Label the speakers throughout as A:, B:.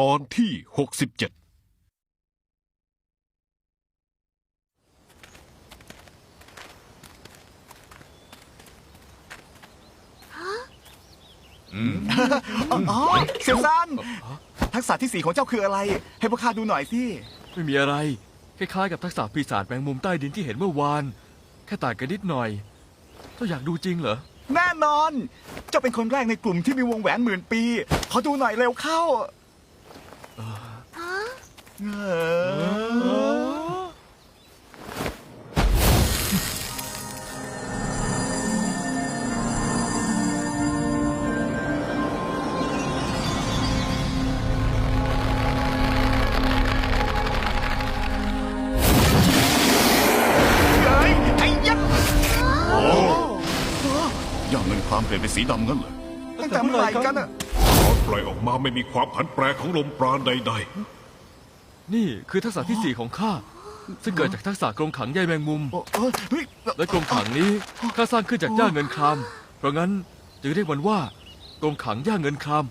A: ตอนที่หกสิบเจ็ด
B: อ๋อเซียวซันทักษะที่สี่ของเจ้าคืออะไร ให้พวกข้าดูหน่อยสิ
C: ไม่มีอะไร คล้ายๆกับทักษะปีศาจแมงมุมใต้ดินที่เห็นเมื่อวาน แค่ต่างกันนิดหน่อยเจ้าอยากดูจริงเหรอ
B: แน่นอน เจ้าเป็นคนแรกในกลุ่มที่มีวงแหวนหมื่นปี ขอดูหน่อยเร็วเข้าเออเฮ้ ย่า
D: งเงินความเปลี่ยนเป็นสีดำงั้นเหรอ
B: ตั้งแต่เมื่อไหร่กันอะ
A: ปล่อยออกมาไม่มีความผันแปรของลมปราณใด
C: นี่คือทักษะที่สี่ของข้าซึ่งเกิดจากทักษะกรงขังใยแมงมุม
B: โอ้เอ้ยเฮ้ย
C: และกรงขังนี้ข้าสร้างขึ้นจากย่าเงินคราม เพราะงั้นจึงเรียกมันว่ากรงขังย่าเงินคราม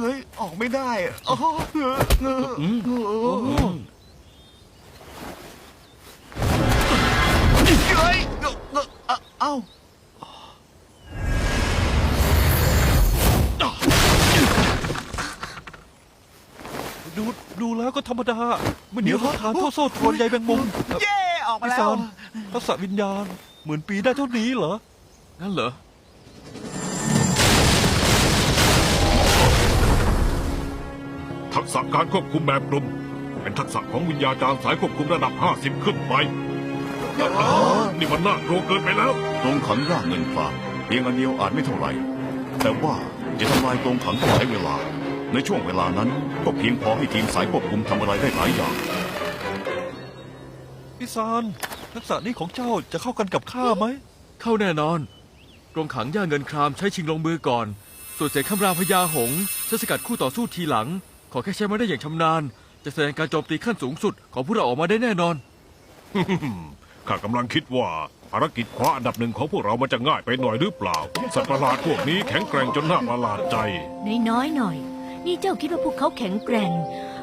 B: เฮ้ย ออกไม่ได้อะอ๋อเออเออเออเฮ้ยเอ้า
E: ก็ธรรมดาไม่เหนียวทนทานเท่าโซ่ตรวนใยแมงมุม
B: เย่ออกมา
E: พี่
B: แล้
E: ซาวนทักษะวิญญาณหมื่นปีได้เท่านี้เหรอ
C: งั้นเหรอ
A: ๆทักษะการควบคุมแบบกลุ่ม เป็นทักษะของวิญญาจารย์สายควบคุมระดับ 50 ขึ้นไป นี่มันน่ากลัวเกินไปแล้ว
D: ตรงขังย่างเงินความเพียงอันเดียวอาจไม่เท่าไหร่ แต่ว่าจะทำลายตรงขังต้องใช้เวลา ในช่วงเวลานั้นก็เพียงพอให้ทีมสายควบคุมทำอะไรได้หลายอย่าง
E: พี่ซานทักษะนี้ของเจ้าจะเข้ากันกับข้าไหม
C: เข้าแน่นอน กรงขังย่าเงินครามใช้ชิงลงมือก่อน ส่วนเสียงคำรามพญาหงส์ใช้สกัดคู่ต่อสู้ทีหลัง ขอแค่ใช้มาได้อย่างชำนาญ จะแสดงการโจมตีขั้นสูงสุดของพวกเราออกมาได้แน่นอน
A: ข้ากำลังคิดว่าภารกิจคว้าอันดับหนึ่งของพวกเรามันจะง่ายไปหน่อยหรือเปล่า สัตว์ประหลาดพวกนี้แข็งแกร่งจนน่าประหลาดใจ
F: น้อยๆหน่อย นี่เจ้าคิดว่าพวกเขาแข็งแกร่ง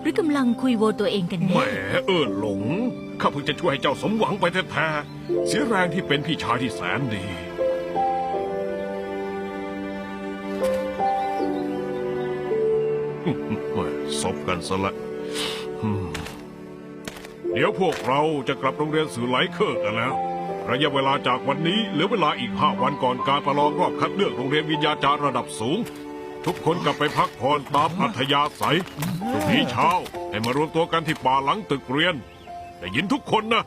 F: หรือกำลังคุยโวตัวเองกัน
A: แหม
F: แน่
A: เออหลง ข้าเพิ่งจะช่วยให้เจ้าสมหวังไปแท้ๆเสียแรงที่เป็นพี่ชายที่แสนดี แหม่ซบกันซะละอืมเดี๋ยวพวกเราจะกลับโรงเรียนสื่อไหลเคอร์กันแล้ว ระยะเวลาจากวันนี้เหลือเวลาอีกห้าวันก่อนการประลองรอบคัดเลือกโรงเรียนวิญญาจารย์ระดับสูง ทุกคนกลับไปพักผ่อนตามอัธยาศัยพรุ่งนี้เช้าให้มารวมตัวกันที่ป่าหลังตึกเรียน ได้ยินทุกคนนะ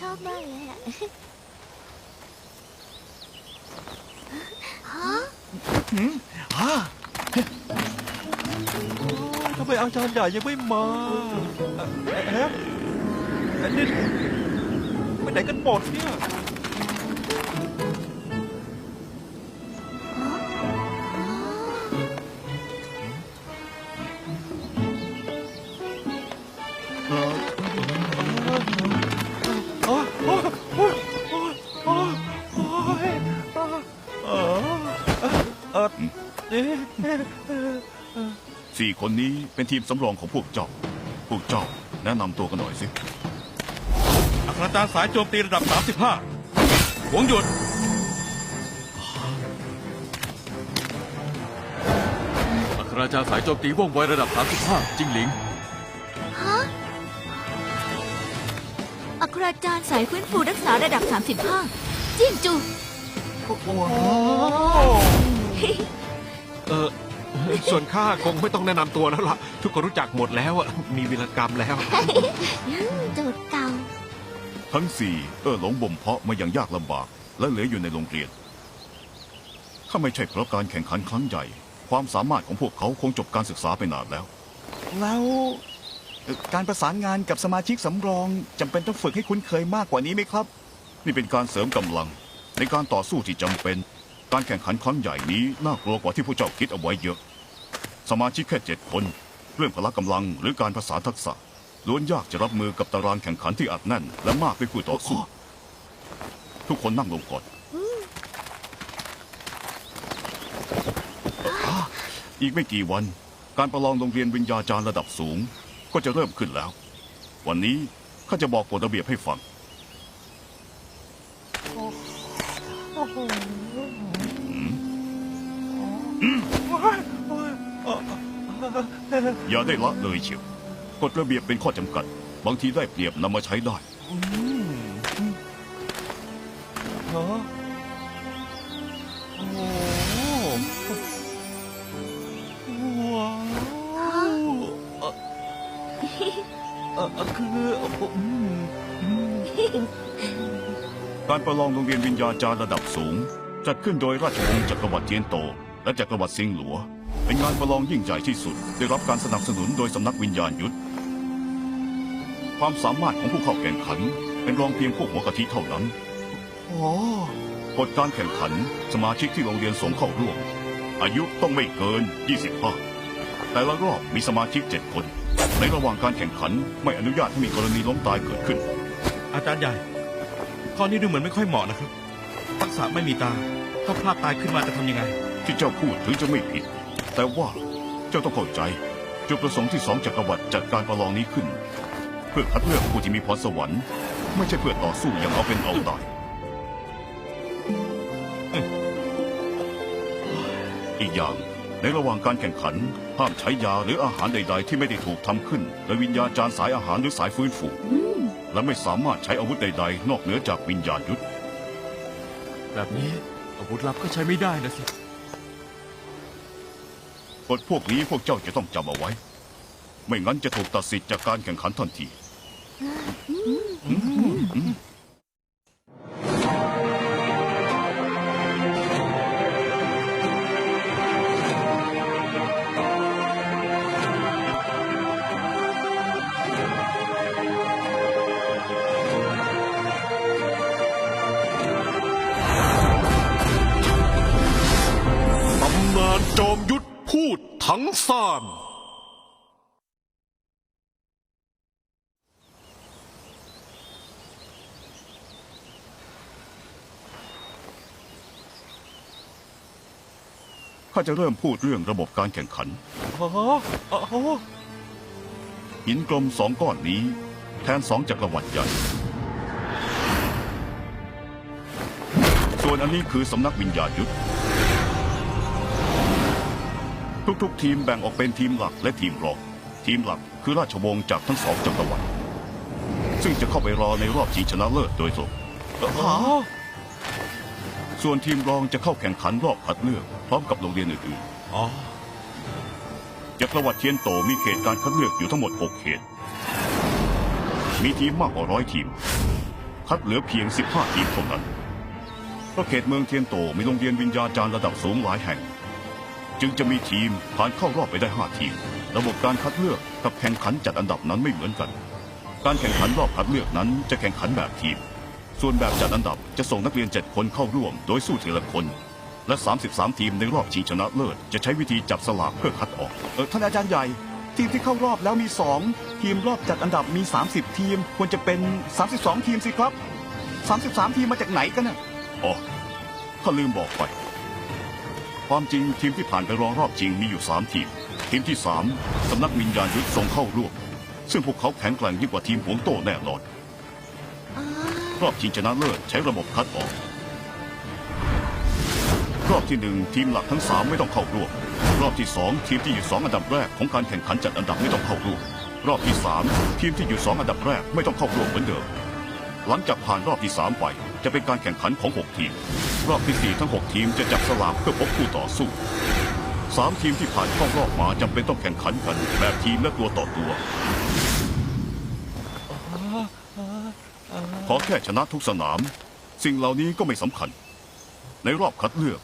F: ชอบมากเลยอะ
B: ฮะ
E: ทำไมอาจารย์ ใหญ่ยังไม่มาเอ๊ะนี่ไปไหนกันหมดเนี่ย
D: สี่คนนี้เป็นทีมสำรองของพวกเจ้า พวกเจ้าแนะนำตัวกันหน่อยสิ
E: อัครจารย์สายโจมตีระดับ 35หวงหยุด
C: อัครราชาสายโจมตีว่องไวระดับ 35 จิงหลิง
F: ฮะอัคราจารย์สายฟื้นฟูรักษาระดับ 35เจียนจู
B: โอ้โห
G: เออ ส่วนข้าคงไม่ต้องแนะนำตัวแล้วล่ะ ทุกคนรู้จักหมดแล้วอะมีวิรกรรมแล้ว
F: โจทย์เก่า
D: ทั้งสี่เออหลงบ่มเพาะมาอย่างยากลำบาก และเหลืออยู่ในโรงเรียน ถ้าไม่ใช่เพราะการแข่งขันครั้งใหญ่ ความสามารถของพวกเขาคงจบการศึกษาไปนานแล้ว
B: แล้วเอ่อการประสานงานกับสมาชิกสำรองจำเป็นต้องฝึกให้คุ้นเคยมากกว่านี้ไหมครับ
D: นี่เป็นการเสริมกำลัง ในการต่อสู้ที่จำเป็น การแข่งขันครั้งใหญ่นี้น่ากลัวกว่าที่พวกเจ้าคิดเอาไว้เยอะ สมาชิกแค่เจ็ดคน เรื่องพละกำลังหรือการภาษาทักษะล้วนยากจะรับมือกับตารางแข่งขันที่อัดแน่น และมากด้วยคู่ต่อสู้ ทุกคนนั่งลงก่อน อีกไม่กี่วัน การประลองโรงเรียนวิญญาจารย์ระดับสูง ก็จะเริ่มขึ้นแล้ว วันนี้ข้าจะบอกกฎระเบียบให้ฟัง อย่าได้ละเลยเชียวกฎระเบียบเป็นข้อจำกัด บางทีได้เปรียบนำมาใช้ได้
E: ฮะโอ้โหว้าวเอ่อเอ่อเอ่อคืออืมอืม
D: การประลองโรงเรียนวิญญาจารย์ระดับสูง จัดขึ้นโดยราชวงศ์จักรวรรดิเทียนโต และจักรวรรดิซิงหลัว เป็นงานประลองยิ่งใหญ่ที่สุด ได้รับการสนับสนุนโดยสำนักวิญญาณยุทธ ความสามารถของผู้เข้าแข่งขัน เป็นรองเพียงพวกหัวกะทิเท่านั้น
E: โอ้
D: กฎการแข่งขันสมาชิกที่โรงเรียนส่งเข้าร่วม อายุต้องไม่เกิน 25 แต่ละรอบมีสมาชิก 7 คน ในระหว่างการแข่งขันไม่อนุญาตให้มีกรณีล้มตายเกิดขึ้น
E: อาจารย์ใหญ่ ข้อนี้ดูเหมือนไม่ค่อยเหมาะนะครับ ทักษะไม่มีตา ถ้าพลาดตายขึ้นมาจะทำยังไง
D: ที่เจ้าพูดถึงจะไม่ผิด แต่ว่าเจ้าต้องเข้าใจ จุดประสงค์ที่สองจักรวรรดิจัดการประลองนี้ขึ้น เพื่อคัดเลือกผู้ที่มีพรสวรรค์ ไม่ใช่เพื่อต่อสู้อย่างเอาเป็นเอาตายอีกอย่างในระหว่างการแข่งขัน ห้ามใช้ยาหรืออาหารใด ๆ ที่ไม่ได้ถูกทำขึ้นโดยวิญญาจารสายอาหารหรือสายฟื้นฟูและไม่สามารถใช้อาวุธใด ๆ นอกเหนือจากวิญญาณยุทธ
C: แบบนี้อาวุธลับก็ใช้ไม่ได้นะสิ
D: กฎพวกนี้พวกเจ้าจะต้องจำเอาไว้ ไม่งั้นจะถูกตัดสิทธิ์จากการแข่งขันทันที
A: ตำนานจอมยุทธ พูดทั้งซาน
D: ข้าจะเริ่มพูดเรื่องระบบการแข่งขัน
E: อ้โหโอ้โห
D: หินกลมสองก้อนนี้ แทนสองจักรวรรดิใหญ่ ส่วนอันนี้คือสำนักวิญญาณยุทธ ทุกๆ ทีมแบ่งออกเป็นทีมหลักและทีมรอง ทีมหลักคือราชวงศ์จากทั้งสองจักรวรรดิซึ่งจะเข้าไปรอในรอบชิงชนะเลิศโดยตรง
E: ฮะ
D: ส่วนทีมรองจะเข้าแข่งขันรอบคัดเลือกพร้อมกับโรงเรียนอื่น
E: อ๋อ
D: ๆจักรวรรดิเทียนโตมีเขตการคัดเลือกอยู่ทั้งหมด 6 เขต มีทีมมากกว่าร้อยทีม คัดเหลือเพียง 15 ทีมเท่านั้นเพราะเขตเมืองเทียนโตมีโรงเรียนวิญญาจารย์ระดับสูงหลายแห่ง จึงจะมีทีมผ่านเข้ารอบไปได้ 5 ทีม ระบบการคัดเลือกกับแข่งขันจัดอันดับนั้นไม่เหมือนกัน การแข่งขันรอบคัดเลือกนั้นจะแข่งขันแบบทีม ส่วนแบบจัดอันดับจะส่งนักเรียน 7 คนเข้าร่วม โดยสู้ทีละคน และ 33 ทีมในรอบชิงชนะเลิศจะใช้วิธีจับสลากเพื่อคัดออก
B: เออท่านอาจารย์ใหญ่ ทีมที่เข้ารอบแล้วมีสองทีมรอบจัดอันดับมี 30 ทีม ควรจะเป็น 32 ทีมสิครับ 33 ทีมมาจากไหนกันน่ะ
D: อ๋อข้าลืมบอกไป ความจริงทีมที่ผ่านไปรองรอบจริงมีอยู่สามทีม ทีมที่สามสำนักวิญญาณยุทธส่งเข้าร่วม ซึ่งพวกเขาแข็งแกร่งยิ่งกว่าทีมหวงโต้แน่นอน รอบชิงชนะเลิศใช้ระบบคัดออก รอบที่หนึ่งทีมหลักทั้งสามไม่ต้องเข้าร่วม รอบที่สองทีมที่อยู่สองอันดับแรกของการแข่งขันจัดอันดับไม่ต้องเข้าร่วม รอบที่สามทีมที่อยู่สองอันดับแรกไม่ต้องเข้าร่วมเหมือนเดิม หลังจากผ่านรอบที่สามไปจะเป็นการแข่งขันของ 6 ทีม รอบที่ 4 ทั้ง 6 ทีมจะจับสลากเพื่อพบคู่ต่อสู้สามทีมที่ผ่านเข้ารอบมาจำเป็นต้องแข่งขันกัน แบบทีมและตัวต่อตัว ขอแค่ชนะทุกสนาม สิ่งเหล่านี้ก็ไม่สำคัญ ในรอบคัดเลือก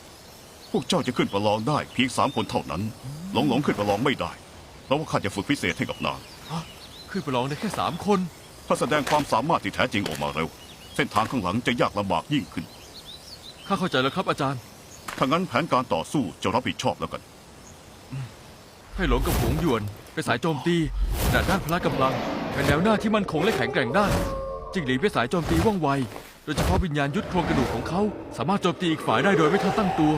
D: พวกเจ้าจะขึ้นประลองได้เพียงสามคนเท่านั้น หลงหลงขึ้นประลองไม่ได้ เพราะว่าข้าจะฝึกพิเศษให้กับนาง
C: ขึ้นไปลองได้แค่สามคน
D: ถ้าแสดงความสามารถที่แท้จริงออกมาเร็ว เส้นทางข้างหลังจะยากลำบากยิ่งขึ้น
C: ข้าเข้าใจแล้วครับอาจารย์
D: ถ้างั้นแผนการต่อสู้จะรับผิดชอบแล้วกัน
C: ให้หลงกับหงหยวนเป็นสายโจมตีขณะด้านพละกำลัง เป็นแนวหน้าที่มั่นคงและแข็งแกร่งได้จิงหลีเป็นสายโจมตีว่องไว โดยเฉพาะวิญญาณยุทธโครงกระดูกของเขา สามารถโจมตีอีกฝ่ายได้โดยไม่ทันตั้งตัว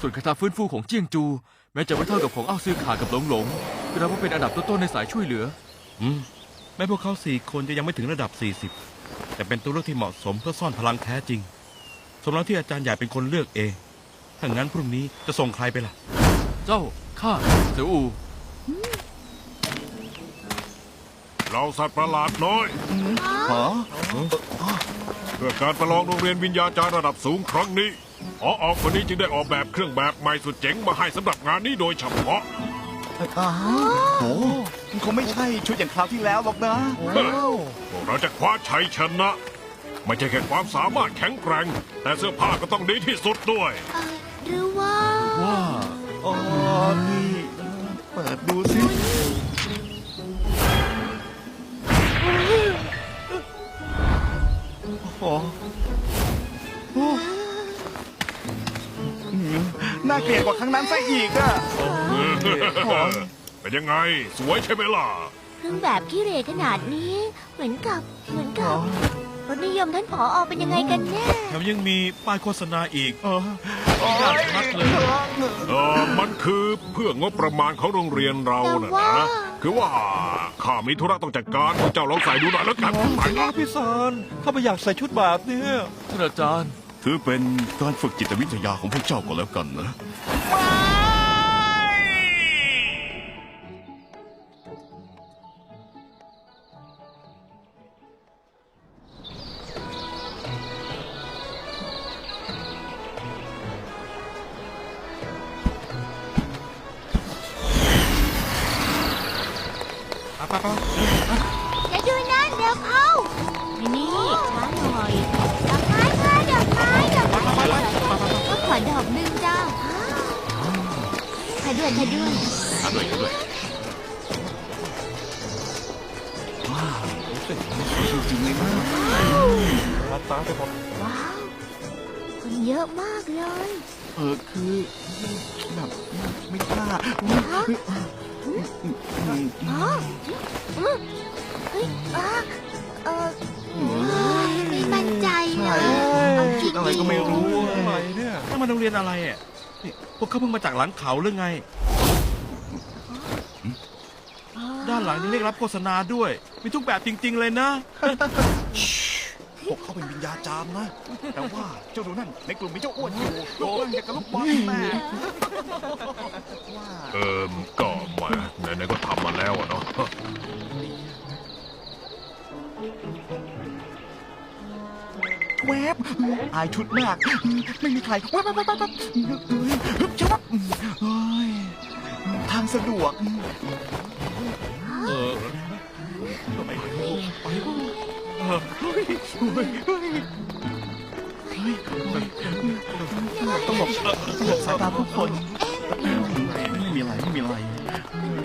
C: ส่วนคาถาฟื้นฟูของเจียงจู แม้จะไม่เท่ากับของอ้าวซือขากับหลงหลงก็นับว่าเป็นอันดับต้นๆในสายช่วยเหลือ
E: อืมแม้พวกเขาสี่คนจะยังไม่ถึงระดับ 40 แต่เป็นตัวเลือกที่เหมาะสมเพื่อซ่อนพลังแท้จริง สมแล้วที่อาจารย์ใหญ่เป็นคนเลือกเอง ถ้างั้นพรุ่งนี้จะส่งใครไปล่ะ
C: เจ้าข้าเสืออู
A: เราสัตว์ประหลาดน้อย
B: ฮะ
A: เพื่อการประลองโรงเรียนวิญญาจารย์ระดับสูงครั้งนี้พอออกคนนี้จึงได้ออกแบบเครื่องแบบใหม่สุดเจ๋งมาให้สำหรับงานนี้โดยเฉพาะ
B: อ้าวโอ้มันคงไม่ใช่ชุดอย่างคราวที่แล้วหรอกนะ
A: พวกเราจะคว้าชัยชนะ ไม่ใช่แค่ความสามารถแข็งแกร่ง แต่เสื้อผ้าก็ต้องดีที่สุดด้วย
F: หรือว่า
C: ว่า
B: อ๋อนี่เปิดดูสิโอ้โหโอ้อืมน่าเกลียดกว่าครั้งนั้นซะอีกอะ
A: เป็นยังไง สวยใช่ไหมล่ะ
F: เครื่องแบบขี้เหร่ขนาดนี้ เหมือนกับเหมือนกับ รสนิยมท่านผออเป็นยังไงกันแน่
E: แถมยังมีป้ายโฆษณาอีก
B: เออ
E: ยากชัดเลย
A: เออมันคือเพื่องบประมาณของโรงเรียนเราน่ะ
F: แต่ว่า
A: นะ คือว่าข้ามีธุระต้องจัดการพวกเจ้าลองใส่ดูหน่อยแล้วกันไป
E: อ้าวพี่สารข้าไม่อยากใส่ชุดแบบเนี้ย
C: ท่านอาจารย์
D: ถือเป็นการฝึกจิตวิทยาของพวกเจ้าก็แล้วกันนะ
F: จะดูนั่นเดี๋ยวเข้านี่ช้าหน่อยดอกไม้ค่ะดอกไม้ดอกไม้ก็ขอดอกหนึ่งจ้าขอด้วยขอด้วย
D: อันด้วยอันด้วย
B: จริงเลยนะ
E: ตาไปหมด
F: ว้าวคนเยอะมากเลย
B: เออคือแบบไม่กล้า
F: ไม่มั่นใจเลยเอาจริง
B: อะไรก็ไม่รู้อะ
E: ไรเนี่ยถ้ามาโรงเรียนอะไรอะนี่พวกเขาเพิ่งมาจากหลังเขาหรือไง ด้านหลังยังเรียกรับโฆษณาด้วย มีทุกแบบจริง ๆ เลยนะ
B: กเขาเป็นวิญญาจารย์นะ แต่ว่าเจ้าดูนั่นในกลุ่มมีเจ้าอ้วนอยู่โอ้ยอยากกับลูกบอลแม่ว่า
A: เออก็มาไหนๆก็ทำมาแล้วอะเนาะ
B: แวบอายชุดมาก ไม่มีใครแวบแวบแวบแวบฮึบชับเฮ้ยทางสะดวก
E: เออ
B: ไปไป ต้องหลบต้องหลบสายตาผู้คนไม่มีอะไรไม่มีอะไร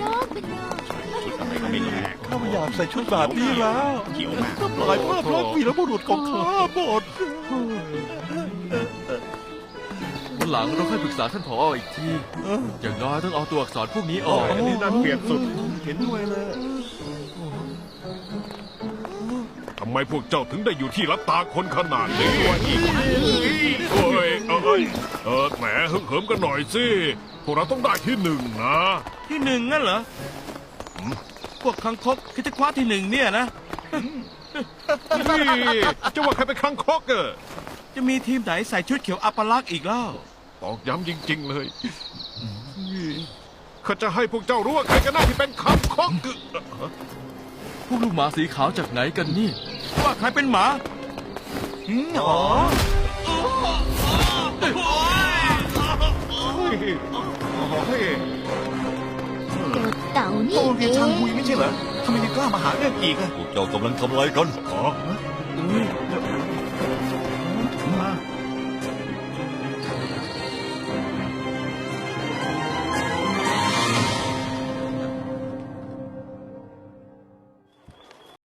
F: นกเป็นนก
B: อะไรก็ไม่รู้
E: ข้าไม่อยากใส่ชุดแบบนี้แล้ว
B: เขียวมาก
E: ทำลายภาพลักษณ์วีรบุรุษของข้าหมด
C: วันหลังเราค่อยปรึกษาท่านผออีกที อย่างน้อยต้องเอาตัวอักษรพวกนี้ออก
A: อันนี้น่าเกลียดสุด
B: เห็นด้วยเลย
A: มพวกเจ้าถึงได้อยู่ที่รับตาคนขนาดนี้วะอีกโอ้ยเอ้ยเออแหมฮึ่งเหิมกันหน่อยสิพวกเราต้องได้ที่หนึ่งนะ
E: ที่หนึ่งงั้นเหรอ พวกคังคกคิดจะคว้าที่หนึ่งเนี่ยนะ
A: นี่จะว่าใครเป็นคังคกเออ
E: จะมีทีมไหนใส่ชุดเขียวอัปลักษณ์อีกเล่า
A: ตอกย้ำจริง ๆ เลยข้าจะให้พวกเจ้ารู้ว่าใครกันหน้าที่เป็นคังคกเออ
C: พวกลูกหมาสีขาวจากไหนกันนี่
E: ว่าใครเป็นหมา
B: อ๋อ
A: เฮ้ย
F: เจ้าเต่านี่
B: โต
F: เอ
B: เรียนช่าง
F: ง
B: คุยไม่ใช่เหรอทำไมยังกล้ามาหาเรื่องอีกอะ
D: พวกเจ้ากำลังทำอะไรกัน
A: อ๋อ